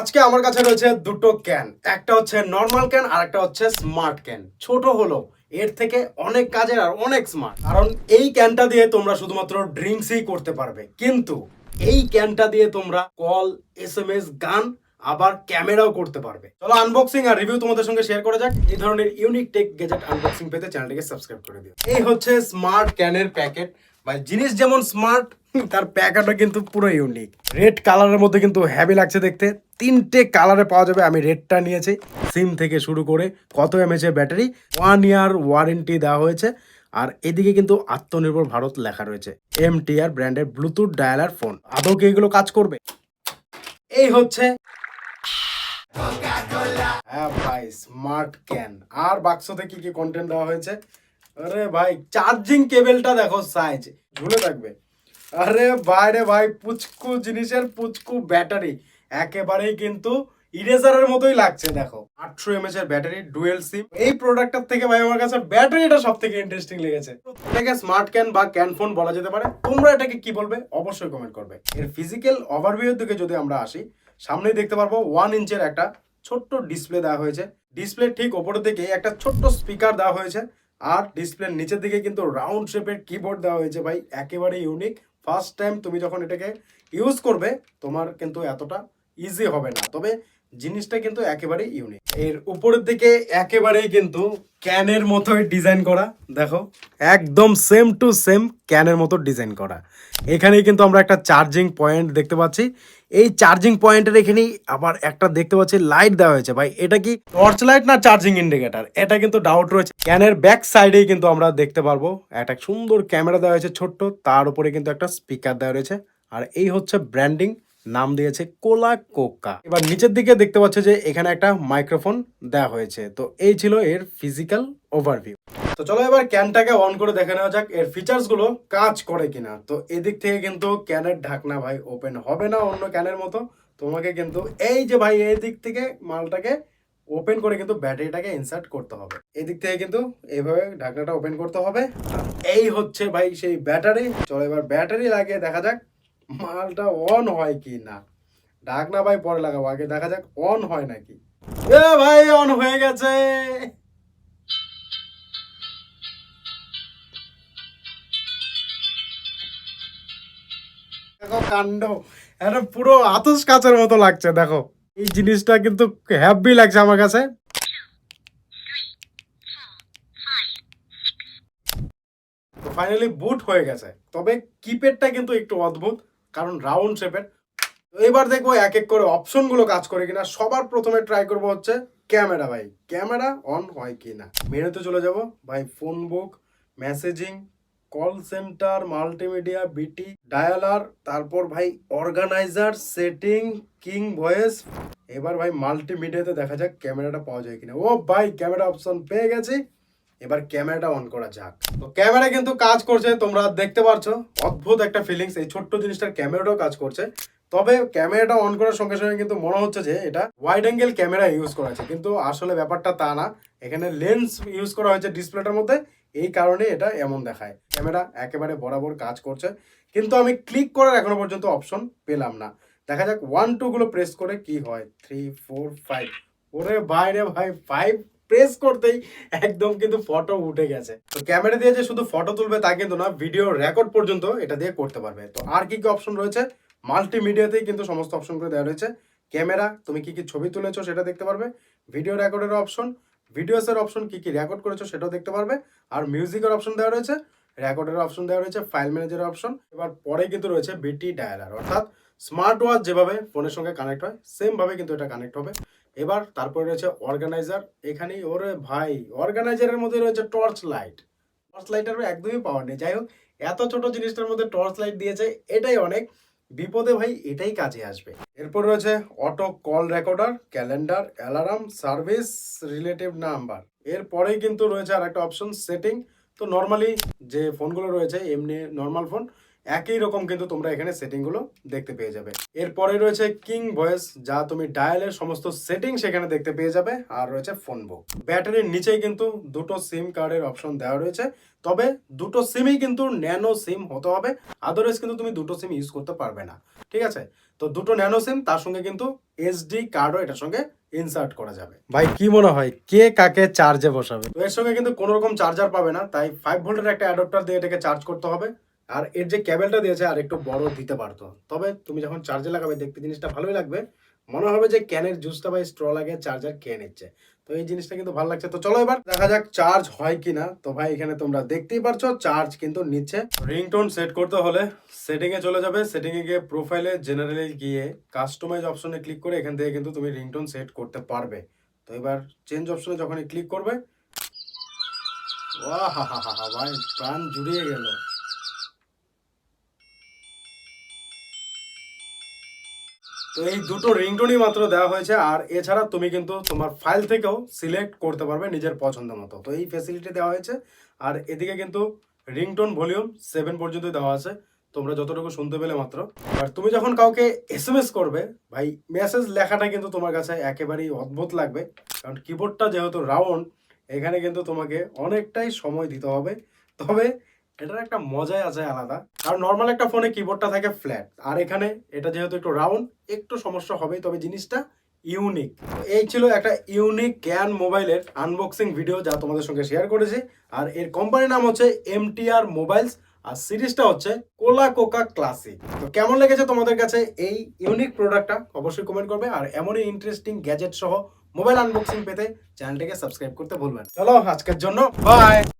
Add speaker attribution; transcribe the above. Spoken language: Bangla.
Speaker 1: আজকে আমার কাছে রয়েছে দুটো ক্যান একটা হচ্ছে নর্মাল ক্যান আর একটা হচ্ছে স্মার্ট ক্যান ছোট হলো এর থেকে অনেক কাজের আর অনেক স্মার্ট কারণ এই ক্যানটা দিয়ে তোমরা শুধুমাত্র ড্রিঙ্কসই করতে পারবে। কিন্তু এই ক্যানটা দিয়ে তোমরা কল এস এম এস গান, আবার ক্যামেরাও করতে পারবে। চলো আনবক্সিং আর রিভিউ তোমাদের সঙ্গে শেয়ার করা যাক। এই ধরনের ইউনিক টেক গেজেট আনবক্সিং পেতে চ্যানেলটিকে সাবস্ক্রাইব করে দিও। এই হচ্ছে স্মার্ট ক্যানের প্যাকেট বা জিনিস যেমন স্মার্ট তার প্যাকেটও কিন্তু পুরো ইউনিক রেড কালারের মধ্যে কিন্তু হ্যাভি লাগছে দেখতে। তিনটে কালারে পাওয়া যাবে, আমি রেডটা নিয়েছি। সিম থেকে শুরু করে কত এমএচ এর ব্যাটারি ওয়ান ইয়ার ওয়ারেন্টি দেওয়া হয়েছে। আর এদিকে কিন্তু আত্মনির্ভর ভারত লেখা রয়েছে এম টি আর ব্র্যান্ডের ব্লুটুথ ডায়ালার ফোন আদৌ কি এগুলো কাজ করবে? এই হচ্ছে হ্যাঁ ভাই স্মার্ট ক্যান আর বাক্সতে কি কি কন্টেন্ট দেওয়া হয়েছে? আরে ভাই চার্জিং কেবেলটা দেখো সাইজ ঝুলে থাকবে। আরে ভাই রে ভাই, পুচকু জিনিসের পুচকু ব্যাটারি। একেবারেই কিন্তু ইরেজারের মতোই লাগছে, দেখো। আটশো এমএচ এর ব্যাটারি ডুয়েল সিম এই প্রোডাক্টটার থেকে ভাই আমার কাছে ব্যাটারিটা সব থেকে ইন্টারেস্টিং লেগেছে। এটাকে স্মার্ট ক্যান বা ক্যান ফোন বলা যেতে পারে। তোমরা এটাকে কি বলবে? অবশ্যই কমেন্ট করবে। এর ফিজিক্যাল ওভারভিউ দিকে যদি আমরা আসি, সামনেই দেখতে পারব ওয়ান ইঞ্চের একটা ছোট্ট ডিসপ্লে দেওয়া হয়েছে। ডিসপ্লে ঠিক ওপরের দিকে একটা ছোট্ট স্পিকার দেওয়া হয়েছে। আর ডিসপ্লের নিচের দিকে কিন্তু রাউন্ড শেপের কিবোর্ড দেওয়া হয়েছে ভাই। একেবারে ইউনিক ফার্স্ট টাইম তুমি যখন এটাকে ইউজ করবে তোমার কিন্তু এতটা ইজি হবে না। তবে জিনিসটা কিন্তু একেবারে ইউনিক এর উপরের দিকে একেবারেই কিন্তু ক্যানের মতোই ডিজাইন করা, দেখো, একদম সেম টু সেম ক্যানের মতো ডিজাইন করা। এখানেই কিন্তু আমরা একটা চার্জিং পয়েন্ট দেখতে পাচ্ছি। এই চার্জিং পয়েন্টের এখানেই আবার একটা দেখতে পাচ্ছি লাইট দেওয়া হয়েছে। ভাই, এটা কি টর্চ লাইট না চার্জিং ইন্ডিকেটার এটা কিন্তু ডাউট রয়েছে। ক্যানের ব্যাক সাইডেই কিন্তু আমরা দেখতে পারব। একটা সুন্দর ক্যামেরা দেওয়া হয়েছে ছোট্ট, তার উপরে কিন্তু একটা স্পিকার দেওয়া রয়েছে। আর এই হচ্ছে ব্র্যান্ডিং নাম দিয়েছে কোলা কোকা। এবার নিচের দিকে দেখতে পাচ্ছ যে এখানে একটা মাইক্রোফোন দেওয়া হয়েছে। তো এই ছিল এর ফিজিক্যাল ওভারভিউ তো চলো এবার ক্যানটাকে অন করে দেখে নেওয়া যাক, এর ফিচার্সগুলো কাজ করে কিনা। তো এদিক থেকে কিন্তু ক্যানের ঢাকনা ভাই ওপেন হবে না অন্য ক্যানের মতো। তোমাকে কিন্তু এই যে ভাই এই দিক থেকে মালটাকে ওপেন করে কিন্তু ব্যাটারিটাকে ইনসার্ট করতে হবে। এদিক থেকে কিন্তু এইভাবে ঢাকনাটা ওপেন করতে হবে। এই হচ্ছে ভাই সেই ব্যাটারি। চলো এবার ব্যাটারি লাগিয়ে দেখা যাক। মালটা অন হয় কি না ঢাকনা ভাই, পরে লাগাবো। আগে দেখা যাক অন হয় নাকি? এ ভাই অন হয়ে গেছে। দেখো কাণ্ড এটা পুরো আতস কাচের মতো লাগছে, দেখো। এই জিনিসটা কিন্তু হ্যাপি লাগছে আমার কাছে। ফাইনালি বুট হয়ে গেছে। তবে কিপ্যাডটা কিন্তু একটু অদ্ভুত। কারণ রাউন্ড শেপের এবার দেখব এক এক করে অপশনগুলো কাজ করে কিনা। সবার প্রথমে ট্রাই করব হচ্ছে ক্যামেরা ভাই। ক্যামেরা অন হয় কিনা? মেনুতে চলে যাব। ভাই phone book messaging call centre multimedia BT dialer তারপর ভাই অর্গানাইজার সেটিং কিং ভয়েস এবার ভাই মাল্টিমিডিয়াতে দেখা যাক ক্যামেরাটা পাওয়া যায় কিনা। ও ভাই ক্যামেরা অপশন পেয়ে গেছি। এবার ক্যামেরাটা অন করা যাক। তো ক্যামেরা কিন্তু কাজ করছে, তোমরা দেখতে পারছ অদ্ভুত একটা ফিলিংস এই ছোট্ট জিনিসটার ক্যামেরাটাও কাজ করছে। তবে ক্যামেরাটা অন করার সঙ্গে সঙ্গে কিন্তু মনে হচ্ছে যে, এটা ওয়াইড অ্যাঙ্গেল ক্যামেরা ইউজ করা আছে। কিন্তু আসলে ব্যাপারটা তা না। এখানে লেন্স ইউজ করা হয়েছে ডিসপ্লেটার মধ্যে। এই কারণে এটা এমন দেখায়। ক্যামেরা একেবারে বরাবর কাজ করছে। কিন্তু আমি ক্লিক করার এখনও পর্যন্ত অপশন পেলাম না। দেখা যাক ওয়ান টু গুলো প্রেস করে কি হয়। থ্রি ফোর ফাইভ ওরে ভাই রে ভাই ফাইভ প্রেস করতেই একদম কিন্তু ফটো উঠে গেছে। তো ক্যামেরা দিয়ে যে শুধু ফটো তুলবে তা কিন্তু না ভিডিও রেকর্ড পর্যন্ত এটা দিয়ে করতে পারবে। তো আর কি কি অপশন রয়েছে? মাল্টিমিডিয়াতেই কিন্তু সমস্ত অপশনগুলো দেওয়া রয়েছে। ক্যামেরা তুমি কি কি ছবি তুলেছো সেটা দেখতে পারবে। ভিডিও রেকর্ডের অপশন ভিডিওসের অপশন কি কি রেকর্ড করেছ সেটাও দেখতে পারবে। আর মিউজিকের অপশন দেওয়া রয়েছে রেকর্ডের অপশন দেওয়া রয়েছে ফাইল ম্যানেজারের অপশন এবার পরে কিন্তু রয়েছে বিটি ডায়ালার অর্থাৎ স্মার্ট ওয়াচ যেভাবে ফোনের সঙ্গে কানেক্ট হয় সেম ভাবে কিন্তু এটা কানেক্ট হবে। এবার তারপরে রয়েছে অর্গানাইজার এখানেই ওরে ভাই অর্গানাইজারের মধ্যে রয়েছে টর্চ লাইট টর্চ লাইটের একদমই পাওয়ার নেই। যাই হোক, এত ছোট জিনিসটার মধ্যে টর্চ লাইট দিয়েছে, এটাই অনেক। বিপদে ভাই এটাই কাজে আসবে। এরপর রয়েছে auto call recorder calendar alarm service relative number এরপরেই কিন্তু রয়েছে আর একটা অপশন সেটিং তো নর্মালি যে ফোনগুলো রয়েছে, এমনি নর্মাল ফোন একই রকম কিন্তু তোমরা এখানে সেটিংগুলো দেখতে পেয়ে যাবে। এরপরে রয়েছে কিং ভয়েস, যা তুমি ডায়ালের সমস্ত সেটিং সেখানে দেখতে পেয়ে যাবে, আর রয়েছে ফোন বুক। ব্যাটারির নিচেই কিন্তু দুটো সিম কার্ডের অপশন দেওয়া রয়েছে, তবে দুটো সিমই কিন্তু ন্যানো সিম হতে হবে, আদারওয়াইজ কিন্তু তুমি দুটো সিম ইউজ করতে পারবে না, ঠিক আছে? তো দুটো ন্যানো সিম, তার সঙ্গে কিন্তু এসডি কার্ডও এটার সঙ্গে ইনসার্ট করা যাবে। ভাই, কি মনে হয়, কে কাকে চার্জে বসাবে? তো এর সঙ্গে কিন্তু কোনো রকম চার্জার পাবে না, তাই ফাইভ ভোল্টের একটা অ্যাডাপ্টার দিয়ে এটাকে চার্জ করতে হবে। আর এর যে ক্যাবেলটা দিয়েছে আর একটু বড় দিতে পারতো। তবে তুমি যখন চার্জে লাগাবে, দেখতে জিনিসটা ভালোই লাগবে। মনে হবে যে ক্যানের জুসটা বা স্ট্র লাগে চার্জার খেয়ে নিচ্ছে। তো এই জিনিসটা কিন্তু ভালো লাগছে। তো চলো এবার দেখা যাক চার্জ হয় কিনা। তো ভাই, এখানে তোমরা দেখতেই পারছ চার্জ কিন্তু নিচ্ছে। রিংটোন সেট করতে হলে সেটিং এ চলে যাবে। সেটিং এ গিয়ে প্রোফাইলে জেনারেলে গিয়ে কাস্টমাইজ অপশনে ক্লিক করে এখান থেকে কিন্তু তুমি রিংটোন সেট করতে পারবে। তো এবার চেঞ্জ অপশনে যখনই ক্লিক করবে ওয়া হা হা হা হা ভাই, প্রাণ জুড়িয়ে গেল। তো এই দুটো রিংটোনই মাত্র দেওয়া হয়েছে, আর এছাড়া তুমি কিন্তু তোমার ফাইল থেকেও সিলেক্ট করতে পারবে নিজের পছন্দ মতো। তো এই ফেসিলিটি দেওয়া হয়েছে, আর এদিকে কিন্তু রিংটোন ভলিউম সেভেন পর্যন্ত দেওয়া আছে, তোমরা যতটুকু শুনতে পেলে মাত্র। আর তুমি যখন কাউকে এস এম এস করবে, ভাই মেসেজ লেখাটা কিন্তু তোমার কাছে একেবারেই অদ্ভুত লাগবে, কারণ কিবোর্ডটা যেহেতু রাউন্ড এখানে কিন্তু তোমাকে অনেকটাই সময় দিতে হবে। তবে এটার একটা মজাই আছে আলাদা। কারণ নর্মাল একটা ফোনে কিবোর্ডটা থাকে ফ্ল্যাট আর এখানে এটা যেহেতু একটু রাউন্ড একটু সমস্যা হবে তবে জিনিসটা ইউনিক এই ছিল একটা ইউনিক ক্যান মোবাইলের আনবক্সিং ভিডিও যা তোমাদের সঙ্গে শেয়ার করেছি। আর এর কোম্পানির নাম হচ্ছে এমটিআর মোবাইলস আর সিরিজটা হচ্ছে কোলা কোকা ক্লাসিক তো কেমন লেগেছে তোমাদের কাছে এই ইউনিক প্রোডাক্টটা অবশ্যই কমেন্ট করবে। আর এমনই ইন্টারেস্টিং গ্যাজেট সহ মোবাইল আনবক্সিং পেতে চ্যানেলটিকে সাবস্ক্রাইব করতে ভুলবেন চলো, আজকের জন্য বাই